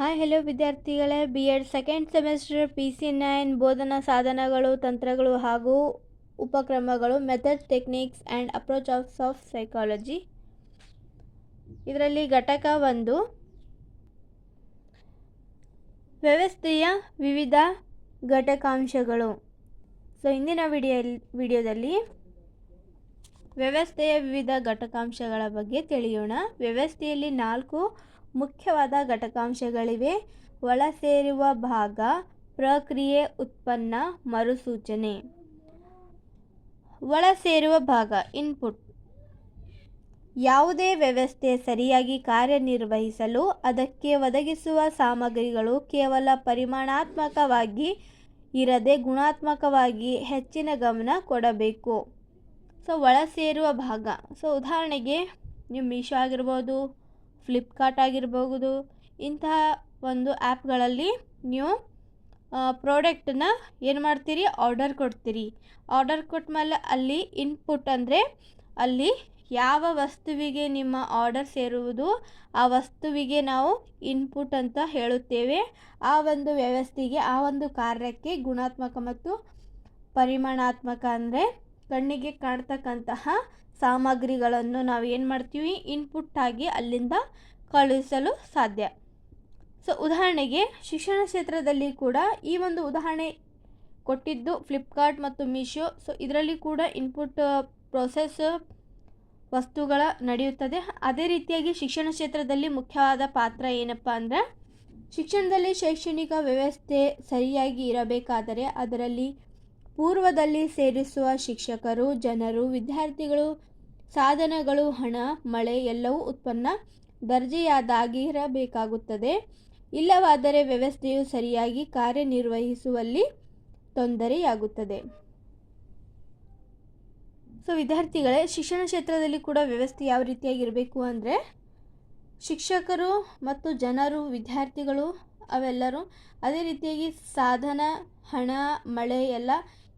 Hi hello ವಿದ್ಯಾರ್ಥಿಗಳೇ. B Ed second semester P C nine ಬೋಧನಾ ಸಾಧನಗಳು, ತಂತ್ರಗಳು ಹಾಗೂ ಉಪಕ್ರಮಗಳು methods techniques and approach of soft psychology ಇದರಲ್ಲಿ ಘಟಕ ಒಂದು, ವ್ಯವಸ್ಥೆಯ ವಿವಿಧ ಘಟಕಾಂಶಗಳು. ಸೊ ಇಂದಿನ ವಿಡಿಯೋ ವಿಡಿಯೋದಲ್ಲಿ ವ್ಯವಸ್ಥೆಯ ವಿವಿಧ ಘಟಕಾಂಶಗಳ ಬಗ್ಗೆ ತಿಳಿಯೋಣ. ವ್ಯವಸ್ಥೆಯಲ್ಲಿ ನಾಲ್ಕು ಮುಖ್ಯವಾದ ಘಟಕಾಂಶಗಳಿವೆ. ಒಳಸೇರುವ ಭಾಗ, ಪ್ರಕ್ರಿಯೆ ಉತ್ಪನ್ನ, ಮರುಸೂಚನೆ. ಒಳ ಸೇರುವ ಭಾಗ ಇನ್ಪುಟ್ ಯಾವುದೇ ವ್ಯವಸ್ಥೆ ಸರಿಯಾಗಿ ಕಾರ್ಯನಿರ್ವಹಿಸಲು, ಅದಕ್ಕೆ ಒದಗಿಸುವ ಸಾಮಗ್ರಿಗಳು ಕೇವಲ ಪರಿಮಾಣಾತ್ಮಕವಾಗಿ ಇರದೆ ಗುಣಾತ್ಮಕವಾಗಿ ಹೆಚ್ಚಿನ ಗಮನ ಕೊಡಬೇಕು. ಸೊ ಒಳ ಸೇರುವ ಭಾಗ. ಸೊ ಉದಾಹರಣೆಗೆ ನೀವು ಮೀಶೋ ಆಗಿರ್ಬೋದು. ಫ್ಲಿಪ್ಕಾರ್ಟ್ ಆಗಿರ್ಬೋದು ಇಂತಹ ಒಂದು ಆ್ಯಪ್ಗಳಲ್ಲಿ ನೀವು ಪ್ರಾಡಕ್ಟನ್ನ ಏನು ಮಾಡ್ತೀರಿ? ಆರ್ಡರ್ ಕೊಡ್ತೀರಿ. ಆರ್ಡರ್ ಕೊಟ್ಟ ಮೇಲೆ ಅಲ್ಲಿ ಇನ್ಪುಟ್ ಅಂದರೆ ಅಲ್ಲಿ ಯಾವ ವಸ್ತುವಿಗೆ ನಿಮ್ಮ ಆರ್ಡರ್ ಸೇರುವುದು, ಆ ವಸ್ತುವಿಗೆ ನಾವು ಇನ್ಪುಟ್ ಅಂತ ಹೇಳುತ್ತೇವೆ. ಆ ಒಂದು ವ್ಯವಸ್ಥೆಗೆ, ಆ ಒಂದು ಕಾರ್ಯಕ್ಕೆ ಗುಣಾತ್ಮಕ ಮತ್ತು ಪರಿಮಾಣಾತ್ಮಕ ಅಂದರೆ ಕಣ್ಣಿಗೆ ಕಾಣ್ತಕ್ಕಂತಹ ಸಾಮಗ್ರಿಗಳನ್ನು ನಾವು ಏನು ಮಾಡ್ತೀವಿ? ಇನ್ಪುಟ್ ಆಗಿ ಅಲ್ಲಿಂದ ಕಳುಹಿಸಲು ಸಾಧ್ಯ. ಸೊ ಉದಾಹರಣೆಗೆ ಶಿಕ್ಷಣ ಕ್ಷೇತ್ರದಲ್ಲಿ ಕೂಡ ಈ ಒಂದು ಉದಾಹರಣೆ ಕೊಟ್ಟಿದ್ದು ಫ್ಲಿಪ್ಕಾರ್ಟ್ ಮತ್ತು ಮೀಶೋ ಸೊ ಇದರಲ್ಲಿ ಕೂಡ ಇನ್ಪುಟ್ ಪ್ರೊಸೆಸ್ ವಸ್ತುಗಳ ನಡೆಯುತ್ತದೆ. ಅದೇ ರೀತಿಯಾಗಿ ಶಿಕ್ಷಣ ಕ್ಷೇತ್ರದಲ್ಲಿ ಮುಖ್ಯವಾದ ಪಾತ್ರ ಏನಪ್ಪ ಅಂದರೆ, ಶಿಕ್ಷಣದಲ್ಲಿ ಶೈಕ್ಷಣಿಕ ವ್ಯವಸ್ಥೆ ಸರಿಯಾಗಿ ಇರಬೇಕಾದರೆ ಅದರಲ್ಲಿ ಪೂರ್ವದಲ್ಲಿ ಸೇರಿಸುವ ಶಿಕ್ಷಕರು, ಜನರು, ವಿದ್ಯಾರ್ಥಿಗಳು ಸಾಧನಗಳು, ಹಣ, ಮಳೆ ಎಲ್ಲವೂ ಉತ್ಪನ್ನ ದರ್ಜೆಯಾದಾಗಿರಬೇಕಾಗುತ್ತದೆ. ಇಲ್ಲವಾದರೆ ವ್ಯವಸ್ಥೆಯು ಸರಿಯಾಗಿ ಕಾರ್ಯನಿರ್ವಹಿಸುವಲ್ಲಿ ತೊಂದರೆಯಾಗುತ್ತದೆ. ಸೊ, ವಿದ್ಯಾರ್ಥಿಗಳೇ, ಶಿಕ್ಷಣ ಕ್ಷೇತ್ರದಲ್ಲಿ ಕೂಡ ವ್ಯವಸ್ಥೆ ಯಾವ ರೀತಿಯಾಗಿರಬೇಕು ಅಂದರೆ, ಶಿಕ್ಷಕರು ಮತ್ತು ಜನರು, ವಿದ್ಯಾರ್ಥಿಗಳು ಅವೆಲ್ಲರೂ ಅದೇ ರೀತಿಯಾಗಿ ಸಾಧನ, ಹಣ, ಮಳೆ ಎಲ್ಲ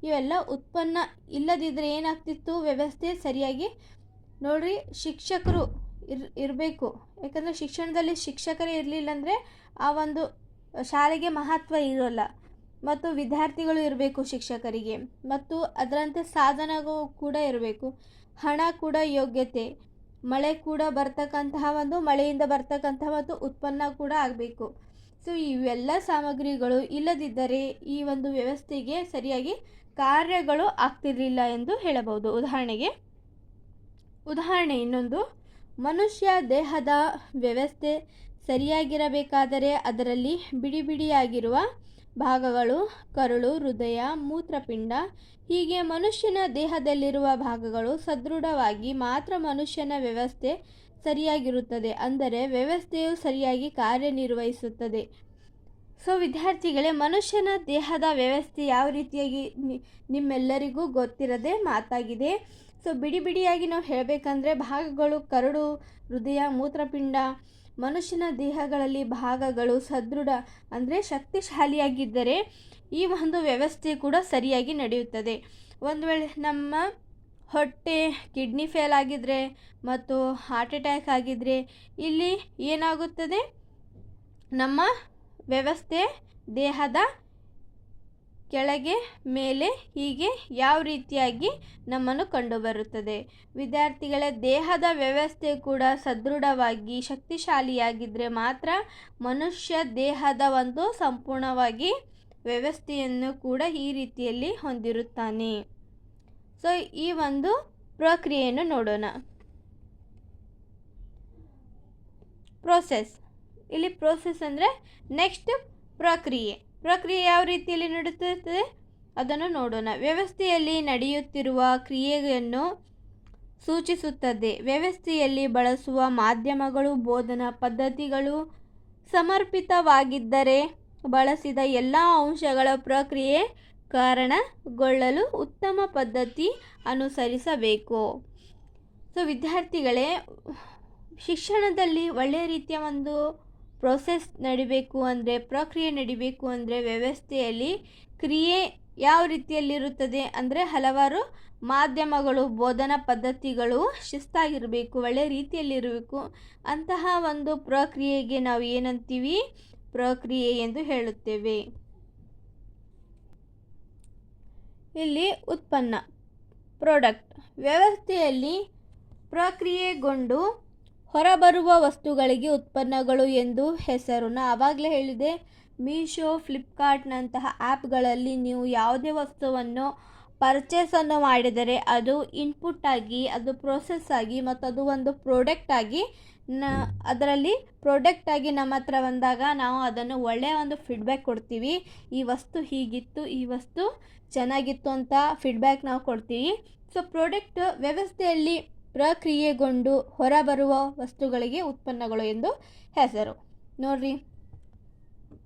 ಇವೆಲ್ಲ ಉತ್ಪನ್ನ ಇಲ್ಲದಿದ್ದರೆ ಏನಾಗ್ತಿತ್ತು? ವ್ಯವಸ್ಥೆ ಸರಿಯಾಗಿ ನೋಡ್ರಿ, ಶಿಕ್ಷಕರು ಇರ್, ಇರಬೇಕು. ಯಾಕಂದರೆ ಶಿಕ್ಷಣದಲ್ಲಿ ಶಿಕ್ಷಕರೇ ಇರಲಿಲ್ಲ ಅಂದರೆ ಆ ಒಂದು ಶಾಲೆಗೆ ಮಹತ್ವ ಇರೋಲ್ಲ. ಮತ್ತು ವಿದ್ಯಾರ್ಥಿಗಳು ಇರಬೇಕು ಶಿಕ್ಷಕರಿಗೆ. ಮತ್ತು ಅದರಂತೆ ಸಾಧನಗಳು ಕೂಡ ಇರಬೇಕು. ಹಣ ಕೂಡ ಯೋಗ್ಯತೆ. ಮಳೆ ಕೂಡ ಬರ್ತಕ್ಕಂತಹ ಒಂದು, ಮಳೆಯಿಂದ ಬರ್ತಕ್ಕಂತಹ ಮತ್ತು ಉತ್ಪನ್ನ ಕೂಡ ಆಗಬೇಕು. ಸೊ ಇವೆಲ್ಲ ಸಾಮಗ್ರಿಗಳು ಇಲ್ಲದಿದ್ದರೆ ಈ ಒಂದು ವ್ಯವಸ್ಥೆಗೆ ಸರಿಯಾಗಿ ಕಾರ್ಯಗಳು ಆಗ್ತಿರಲಿಲ್ಲ ಎಂದು ಹೇಳಬಹುದು. ಉದಾಹರಣೆಗೆ ಉದಾಹರಣೆ ಇನ್ನೊಂದು. ಮನುಷ್ಯ ದೇಹದ ವ್ಯವಸ್ಥೆ ಸರಿಯಾಗಿರಬೇಕಾದರೆ ಅದರಲ್ಲಿ ಬಿಡಿ ಬಿಡಿಯಾಗಿರುವ ಭಾಗಗಳು, ಕರುಳು, ಹೃದಯ, ಮೂತ್ರಪಿಂಡ, ಹೀಗೆ ಮನುಷ್ಯನ ದೇಹದಲ್ಲಿರುವ ಭಾಗಗಳು ಸದೃಢವಾಗಿ ಮಾತ್ರ ಮನುಷ್ಯನ ವ್ಯವಸ್ಥೆ ಸರಿಯಾಗಿರುತ್ತದೆ. ಅಂದರೆ ವ್ಯವಸ್ಥೆಯು ಸರಿಯಾಗಿ ಕಾರ್ಯನಿರ್ವಹಿಸುತ್ತದೆ. ಸೊ ವಿದ್ಯಾರ್ಥಿಗಳೇ, ಮನುಷ್ಯನ ದೇಹದ ವ್ಯವಸ್ಥೆ ಯಾವ ರೀತಿಯಾಗಿ ನಿಮ್ಮೆಲ್ಲರಿಗೂ ಗೊತ್ತಿರದೆ ಮಾತಾಗಿದೆ. ಸೊ ಬಿಡಿ ಬಿಡಿಯಾಗಿ ನಾವು ಹೇಳಬೇಕಂದ್ರೆ ಭಾಗಗಳು ಕರಡು, ಹೃದಯ, ಮೂತ್ರಪಿಂಡ, ಮನುಷ್ಯನ ದೇಹಗಳಲ್ಲಿ ಭಾಗಗಳು ಸದೃಢ ಅಂದರೆ ಶಕ್ತಿಶಾಲಿಯಾಗಿದ್ದರೆ ಈ ಒಂದು ವ್ಯವಸ್ಥೆ ಕೂಡ ಸರಿಯಾಗಿ ನಡೆಯುತ್ತದೆ. ಒಂದು ವೇಳೆ ನಮ್ಮ ಹೊಟ್ಟೆ ಕಿಡ್ನಿ ಫೇಲ್ ಆಗಿದ್ದರೆ ಮತ್ತು ಹಾರ್ಟ್ ಅಟ್ಯಾಕ್ ಆಗಿದ್ದರೆ ಇಲ್ಲಿ ಏನಾಗುತ್ತದೆ? ನಮ್ಮ ವ್ಯವಸ್ಥೆ ದೇಹದ ಕೆಳಗೆ, ಮೇಲೆ ಹೀಗೆ ಯಾವ ರೀತಿಯಾಗಿ ನಮ್ಮನ್ನು ಕಂಡುಬರುತ್ತದೆ. ವಿದ್ಯಾರ್ಥಿಗಳ ದೇಹದ ವ್ಯವಸ್ಥೆ ಕೂಡ ಸದೃಢವಾಗಿ ಶಕ್ತಿಶಾಲಿಯಾಗಿದ್ದರೆ ಮಾತ್ರ ಮನುಷ್ಯ ದೇಹದ ಒಂದು ಸಂಪೂರ್ಣವಾಗಿ ವ್ಯವಸ್ಥೆಯನ್ನು ಕೂಡ ಈ ರೀತಿಯಲ್ಲಿ ಹೊಂದಿರುತ್ತಾನೆ. ಸೊ, ಈ ಒಂದು ಪ್ರಕ್ರಿಯೆಯನ್ನು ನೋಡೋಣ. ಪ್ರೋಸೆಸ್ ಇಲ್ಲಿ ಪ್ರೋಸೆಸ್ ಅಂದರೆ ನೆಕ್ಸ್ಟ್ ಪ್ರಕ್ರಿಯೆ. ಪ್ರಕ್ರಿಯೆ ಯಾವ ರೀತಿಯಲ್ಲಿ ನಡೆಯುತ್ತದೆ? ಅದನ್ನು ನೋಡೋಣ. ವ್ಯವಸ್ಥೆಯಲ್ಲಿ ನಡೆಯುತ್ತಿರುವ ಕ್ರಿಯೆಯನ್ನು ಸೂಚಿಸುತ್ತದೆ. ವ್ಯವಸ್ಥೆಯಲ್ಲಿ ಬಳಸುವ ಮಾಧ್ಯಮಗಳು, ಬೋಧನಾ ಪದ್ಧತಿಗಳು ಸಮರ್ಪಿತವಾಗಿದ್ದರೆ ಬಳಸಿದ ಎಲ್ಲ ಅಂಶಗಳ ಪ್ರಕ್ರಿಯೆ ಕಾರಣಗೊಳ್ಳಲು ಉತ್ತಮ ಪದ್ಧತಿ ಅನುಸರಿಸಬೇಕು. ಸೊ, ವಿದ್ಯಾರ್ಥಿಗಳೇ, ಶಿಕ್ಷಣದಲ್ಲಿ ಒಳ್ಳೆಯ ರೀತಿಯ ಒಂದು ಪ್ರೊಸೆಸ್ ನಡಿಬೇಕು ಅಂದರೆ, ಪ್ರಕ್ರಿಯೆ ನಡಿಬೇಕು ಅಂದರೆ ವ್ಯವಸ್ಥೆಯಲ್ಲಿ ಕ್ರಿಯೆ ಯಾವ ರೀತಿಯಲ್ಲಿರುತ್ತದೆ ಅಂದರೆ ಹಲವಾರು ಮಾಧ್ಯಮಗಳು, ಬೋಧನಾ ಪದ್ಧತಿಗಳು ಶಿಸ್ತಾಗಿರಬೇಕು ಒಳ್ಳೆಯ ರೀತಿಯಲ್ಲಿರಬೇಕು. ಅಂತಹ ಒಂದು ಪ್ರಕ್ರಿಯೆಗೆ ನಾವು ಏನಂತೀವಿ? ಪ್ರಕ್ರಿಯೆ ಎಂದು ಹೇಳುತ್ತೇವೆ. ಇಲ್ಲಿ ಉತ್ಪನ್ನ ಪ್ರಾಡಕ್ಟ್ ವ್ಯವಸ್ಥೆಯಲ್ಲಿ ಪ್ರಕ್ರಿಯೆಗೊಂಡು ಹೊರಬರುವ ವಸ್ತುಗಳಿಗೆ ಉತ್ಪನ್ನಗಳು ಎಂದು ಹೆಸರು. ನಾ ಆವಾಗಲೇ ಹೇಳಿದೆ ಮೀಶೋ, ಫ್ಲಿಪ್ಕಾರ್ಟ್ನಂತಹ ಆ್ಯಪ್ಗಳಲ್ಲಿ ನೀವು ಯಾವುದೇ ವಸ್ತುವನ್ನು ಪರ್ಚೇಸನ್ನು ಮಾಡಿದರೆ ಅದು ಇನ್ಪುಟ್ ಆಗಿ, ಅದು ಪ್ರೋಸೆಸ್ ಆಗಿ ಮತ್ತು ಅದು ಒಂದು ಪ್ರಾಡಕ್ಟ್ ಆಗಿ ನ, ಅದರಲ್ಲಿ ಪ್ರಾಡಕ್ಟ್ ಆಗಿ ನಮ್ಮ ಹತ್ರ ಬಂದಾಗ ನಾವು ಅದನ್ನು ಒಳ್ಳೆಯ ಒಂದು ಫೀಡ್ಬ್ಯಾಕ್ ಕೊಡ್ತೀವಿ. ಈ ವಸ್ತು ಹೀಗಿತ್ತು, ಈ ವಸ್ತು ಚೆನ್ನಾಗಿತ್ತು ಅಂತ ಫೀಡ್ಬ್ಯಾಕ್ ನಾವು ಕೊಡ್ತೀವಿ. ಸೊ, ಪ್ರಾಡಕ್ಟ್ ವ್ಯವಸ್ಥೆಯಲ್ಲಿ ಪ್ರಕ್ರಿಯೆಗೊಂಡು ಹೊರಬರುವ ವಸ್ತುಗಳಿಗೆ ಉತ್ಪನ್ನಗಳು ಎಂದು ಹೆಸರು. ನೋಡ್ರಿ,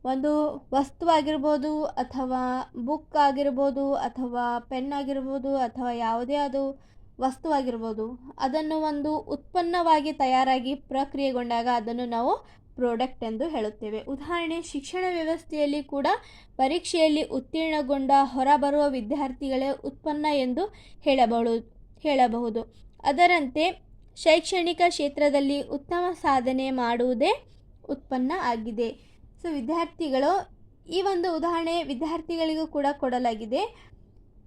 ಒಂದು ವಸ್ತು ಆಗಿರ್ಬೋದು ಅಥವಾ ಬುಕ್ ಆಗಿರ್ಬೋದು ಅಥವಾ ಪೆನ್ ಆಗಿರ್ಬೋದು ಅಥವಾ ಯಾವುದೇ ಅದು ವಸ್ತು ಆಗಿರ್ಬೋದು, ಅದನ್ನು ಒಂದು ಉತ್ಪನ್ನವಾಗಿ ತಯಾರಾಗಿ ಪ್ರಕ್ರಿಯೆಗೊಂಡಾಗ ಅದನ್ನು ನಾವು ಪ್ರಾಡಕ್ಟ್ ಎಂದು ಹೇಳುತ್ತೇವೆ. ಉದಾಹರಣೆ, ಶಿಕ್ಷಣ ವ್ಯವಸ್ಥೆಯಲ್ಲಿ ಕೂಡ ಪರೀಕ್ಷೆಯಲ್ಲಿ ಉತ್ತೀರ್ಣಗೊಂಡ ಹೊರಬರುವ ವಿದ್ಯಾರ್ಥಿಗಳೇ ಉತ್ಪನ್ನ ಎಂದು ಹೇಳಬಹುದು. ಹೇಳಬಹುದು. ಅದರಂತೆ ಶೈಕ್ಷಣಿಕ ಕ್ಷೇತ್ರದಲ್ಲಿ ಉತ್ತಮ ಸಾಧನೆ ಮಾಡುವುದೇ ಉತ್ಪನ್ನ ಆಗಿದೆ. ಸೊ ವಿದ್ಯಾರ್ಥಿಗಳು ಈ ಒಂದು ಉದಾಹರಣೆ ವಿದ್ಯಾರ್ಥಿಗಳಿಗೂ ಕೂಡ ಕೊಡಲಾಗಿದೆ.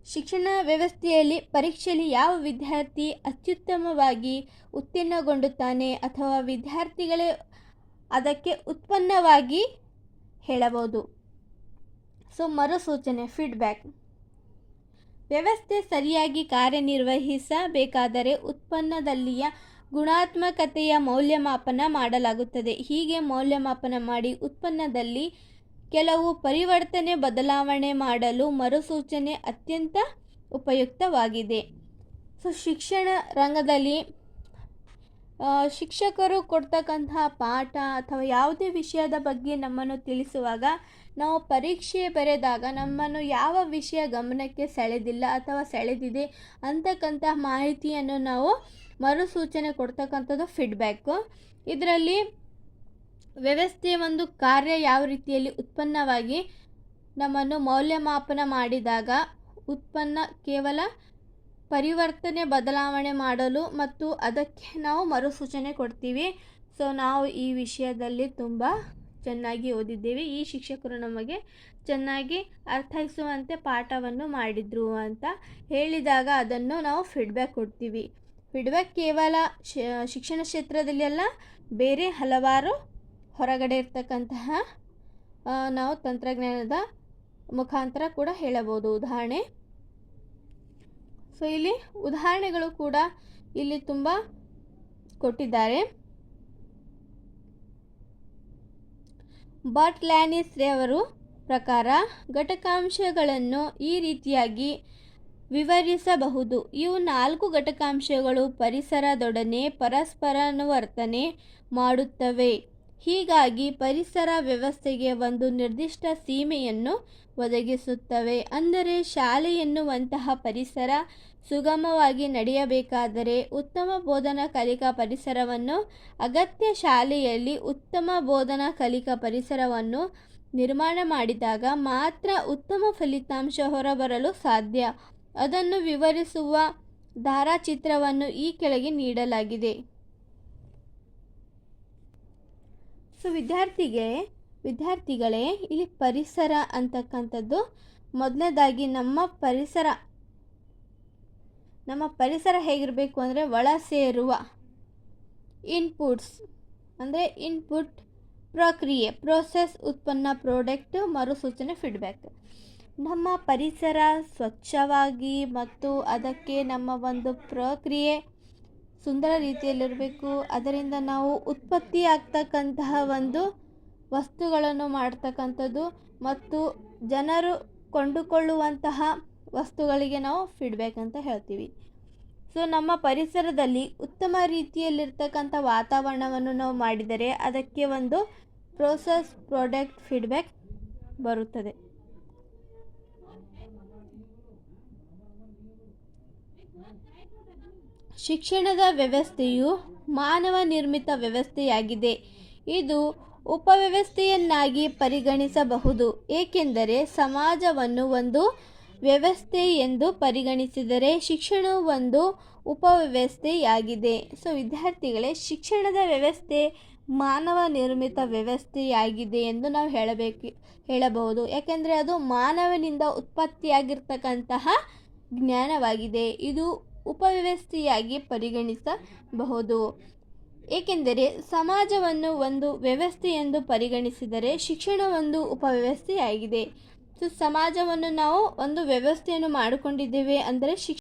ಶಿಕ್ಷಣ ವ್ಯವಸ್ಥೆಯಲ್ಲಿ ಪರೀಕ್ಷೆಯಲ್ಲಿ ಯಾವ ವಿದ್ಯಾರ್ಥಿ ಅತ್ಯುತ್ತಮವಾಗಿ ಉತ್ತೀರ್ಣಗೊಂಡುತ್ತಾನೆ ಅಥವಾ ವಿದ್ಯಾರ್ಥಿಗಳೇ ಅದಕ್ಕೆ ಉತ್ಪನ್ನವಾಗಿ ಹೇಳಬಹುದು. ಸೊ ಮರುಸೂಚನೆ ಫೀಡ್ಬ್ಯಾಕ್ ವ್ಯವಸ್ಥೆ ಸರಿಯಾಗಿ ಕಾರ್ಯನಿರ್ವಹಿಸಬೇಕಾದರೆ ಉತ್ಪನ್ನದಲ್ಲಿಯ ಗುಣಾತ್ಮಕತೆಯ ಮೌಲ್ಯಮಾಪನ ಮಾಡಲಾಗುತ್ತದೆ. ಹೀಗೆ ಮೌಲ್ಯಮಾಪನ ಮಾಡಿ ಉತ್ಪನ್ನದಲ್ಲಿ ಕೆಲವು ಪರಿವರ್ತನೆ, ಬದಲಾವಣೆ ಮಾಡಲು ಮರುಸೂಚನೆ ಅತ್ಯಂತ ಉಪಯುಕ್ತವಾಗಿದೆ. ಸೊ, ಶಿಕ್ಷಣ ರಂಗದಲ್ಲಿ ಶಿಕ್ಷಕರು ಕೊಡ್ತಕ್ಕಂತಹ ಪಾಠ ಅಥವಾ ಯಾವುದೇ ವಿಷಯದ ಬಗ್ಗೆ ನಮ್ಮನ್ನು ತಿಳಿಸುವಾಗ ನಾವು ಪರೀಕ್ಷೆ ಬರೆದಾಗ ನಮ್ಮನ್ನು ಯಾವ ವಿಷಯ ಗಮನಕ್ಕೆ ಸೆಳೆದಿಲ್ಲ ಅಥವಾ ಸೆಳೆದಿದೆ ಅಂತಕ್ಕಂಥ ಮಾಹಿತಿಯನ್ನು ನಾವು ಮರುಸೂಚನೆ ಕೊಡ್ತಕ್ಕಂಥದ್ದು ಫೀಡ್ಬ್ಯಾಕು ಇದರಲ್ಲಿ ವ್ಯವಸ್ಥೆಯ ಒಂದು ಕಾರ್ಯ ಯಾವ ರೀತಿಯಲ್ಲಿ ಉತ್ಪನ್ನವಾಗಿ ನಮ್ಮನ್ನು ಮೌಲ್ಯಮಾಪನ ಮಾಡಿದಾಗ ಉತ್ಪನ್ನ ಕೇವಲ ಪರಿವರ್ತನೆ ಬದಲಾವಣೆ ಮಾಡಲು ಮತ್ತು ಅದಕ್ಕೆ ನಾವು ಮರುಸೂಚನೆ ಕೊಡ್ತೀವಿ. ಸೊ ನಾವು ಈ ವಿಷಯದಲ್ಲಿ ತುಂಬ ಚೆನ್ನಾಗಿ ಓದಿದ್ದೇವೆ. ಈ ಶಿಕ್ಷಕರು ನಮಗೆ ಚೆನ್ನಾಗಿ ಅರ್ಥೈಸುವಂತೆ ಪಾಠವನ್ನು ಮಾಡಿದರು ಅಂತ ಹೇಳಿದಾಗ ಅದನ್ನು ನಾವು ಫೀಡ್ಬ್ಯಾಕ್ ಕೊಡ್ತೀವಿ. ಫೀಡ್ಬ್ಯಾಕ್ ಕೇವಲ ಶಿಕ್ಷಣ ಕ್ಷೇತ್ರದಲ್ಲಿ ಅಲ್ಲ, ಬೇರೆ ಹಲವಾರು ಹೊರಗಡೆ ಇರ್ತಕ್ಕಂತಹ ನಾವು ತಂತ್ರಜ್ಞಾನದ ಮುಖಾಂತರ ಕೂಡ ಹೇಳಬಹುದು. ಉದಾಹರಣೆ, ಸೊ ಇಲ್ಲಿ ಉದಾಹರಣೆಗಳು ಕೂಡ ಇಲ್ಲಿ ತುಂಬ ಕೊಟ್ಟಿದ್ದಾರೆ. ಬಟ್ ಲ್ಯಾನಿಸ್ ರವರು ಪ್ರಕಾರ ಘಟಕಾಂಶಗಳನ್ನು ಈ ರೀತಿಯಾಗಿ ವಿವರಿಸಬಹುದು. ಇವು ನಾಲ್ಕು ಘಟಕಾಂಶಗಳು ಪರಿಸರದೊಡನೆ ಪರಸ್ಪರಾನುವರ್ತನೆ ಮಾಡುತ್ತವೆ. ಹೀಗಾಗಿ ಪರಿಸರ ವ್ಯವಸ್ಥೆಗೆ ಒಂದು ನಿರ್ದಿಷ್ಟ ಸೀಮೆಯನ್ನು ಒದಗಿಸುತ್ತವೆ. ಅಂದರೆ ಶಾಲೆ ಎನ್ನುವಂತಹ ಪರಿಸರ ಸುಗಮವಾಗಿ ನಡೆಯಬೇಕಾದರೆ ಉತ್ತಮ ಬೋಧನಾ ಕಲಿಕಾ ಪರಿಸರವನ್ನು ಅಗತ್ಯ ಶಾಲೆಯಲ್ಲಿ ಉತ್ತಮ ಬೋಧನಾ ಕಲಿಕಾ ಪರಿಸರವನ್ನು ನಿರ್ಮಾಣ ಮಾಡಿದಾಗ ಮಾತ್ರ ಉತ್ತಮ ಫಲಿತಾಂಶ ಹೊರಬರಲು ಸಾಧ್ಯ. ಅದನ್ನು ವಿವರಿಸುವ ಧಾರಾಚಿತ್ರವನ್ನು ಈ ಕೆಳಗೆ ನೀಡಲಾಗಿದೆ. ಸೊ, ವಿದ್ಯಾರ್ಥಿಗೆ, ವಿದ್ಯಾರ್ಥಿಗಳೇ, ಇಲ್ಲಿ ಪರಿಸರ ಅಂತಕ್ಕಂಥದ್ದು ಮೊದಲನೇದಾಗಿ ನಮ್ಮ ಪರಿಸರ ನಮ್ಮ ಪರಿಸರ ಹೇಗಿರಬೇಕು ಅಂದರೆ ಒಳ ಸೇರುವ ಇನ್ಪುಟ್ಸ್ ಅಂದರೆ ಇನ್ಪುಟ್ ಪ್ರಕ್ರಿಯೆ ಪ್ರೋಸೆಸ್ ಉತ್ಪನ್ನ ಪ್ರಾಡಕ್ಟ್ ಮರುಸೂಚನೆ ಫೀಡ್ಬ್ಯಾಕ್ ನಮ್ಮ ಪರಿಸರ ಸ್ವಚ್ಛವಾಗಿ ಮತ್ತು ಅದಕ್ಕೆ ನಮ್ಮ ಒಂದು ಪ್ರಕ್ರಿಯೆ ಸುಂದರ ರೀತಿಯಲ್ಲಿರಬೇಕು. ಅದರಿಂದ ನಾವು ಉತ್ಪತ್ತಿ ಆಗ್ತಕ್ಕಂತಹ ಒಂದು ವಸ್ತುಗಳನ್ನು ಮಾಡ್ತಕ್ಕಂಥದ್ದು ಮತ್ತು ಜನರು ಕೊಂಡುಕೊಳ್ಳುವಂತಹ ವಸ್ತುಗಳಿಗೆ ನಾವು ಫೀಡ್ಬ್ಯಾಕ್ ಅಂತ ಹೇಳ್ತೀವಿ. ಸೊ ನಮ್ಮ ಪರಿಸರದಲ್ಲಿ ಉತ್ತಮ ರೀತಿಯಲ್ಲಿರ್ತಕ್ಕಂಥ ವಾತಾವರಣವನ್ನು ನಾವು ಮಾಡಿದರೆ ಅದಕ್ಕೆ ಒಂದು ಪ್ರೋಸೆಸ್ ಪ್ರಾಡಕ್ಟ್ ಫೀಡ್ಬ್ಯಾಕ್ ಬರುತ್ತದೆ. ಶಿಕ್ಷಣದ ವ್ಯವಸ್ಥೆಯು ಮಾನವ ನಿರ್ಮಿತ ವ್ಯವಸ್ಥೆಯಾಗಿದೆ. ಇದು ಉಪವ್ಯವಸ್ಥೆಯನ್ನಾಗಿ ಪರಿಗಣಿಸಬಹುದು. ಏಕೆಂದರೆ ಸಮಾಜವನ್ನು ಒಂದು ವ್ಯವಸ್ಥೆ ಎಂದು ಪರಿಗಣಿಸಿದರೆ ಶಿಕ್ಷಣವು ಒಂದು ಉಪವ್ಯವಸ್ಥೆಯಾಗಿದೆ. ಸೊ, ವಿದ್ಯಾರ್ಥಿಗಳೇ, ಶಿಕ್ಷಣದ ವ್ಯವಸ್ಥೆ ಮಾನವ ನಿರ್ಮಿತ ವ್ಯವಸ್ಥೆಯಾಗಿದೆ ಎಂದು ನಾವು ಹೇಳಬೇಕು, ಹೇಳಬಹುದು. ಯಾಕೆಂದರೆ ಅದು ಮಾನವನಿಂದ ಉತ್ಪತ್ತಿಯಾಗಿರ್ತಕ್ಕಂತಹ ಜ್ಞಾನವಾಗಿದೆ. ಇದು ಉಪವ್ಯವಸ್ಥೆಯಾಗಿ ಪರಿಗಣಿಸಬಹುದು. ಏಕೆಂದರೆ ಸಮಾಜವನ್ನು ಒಂದು ವ್ಯವಸ್ಥೆ ಎಂದು ಪರಿಗಣಿಸಿದರೆ ಶಿಕ್ಷಣ ಒಂದು ಉಪವ್ಯವಸ್ಥೆಯಾಗಿದೆ. ಸೊ ಸಮಾಜವನ್ನು ನಾವು ಒಂದು ವ್ಯವಸ್ಥೆಯನ್ನು ಮಾಡಿಕೊಂಡಿದ್ದೇವೆ ಅಂದರೆ ಶಿಕ್ಷಣ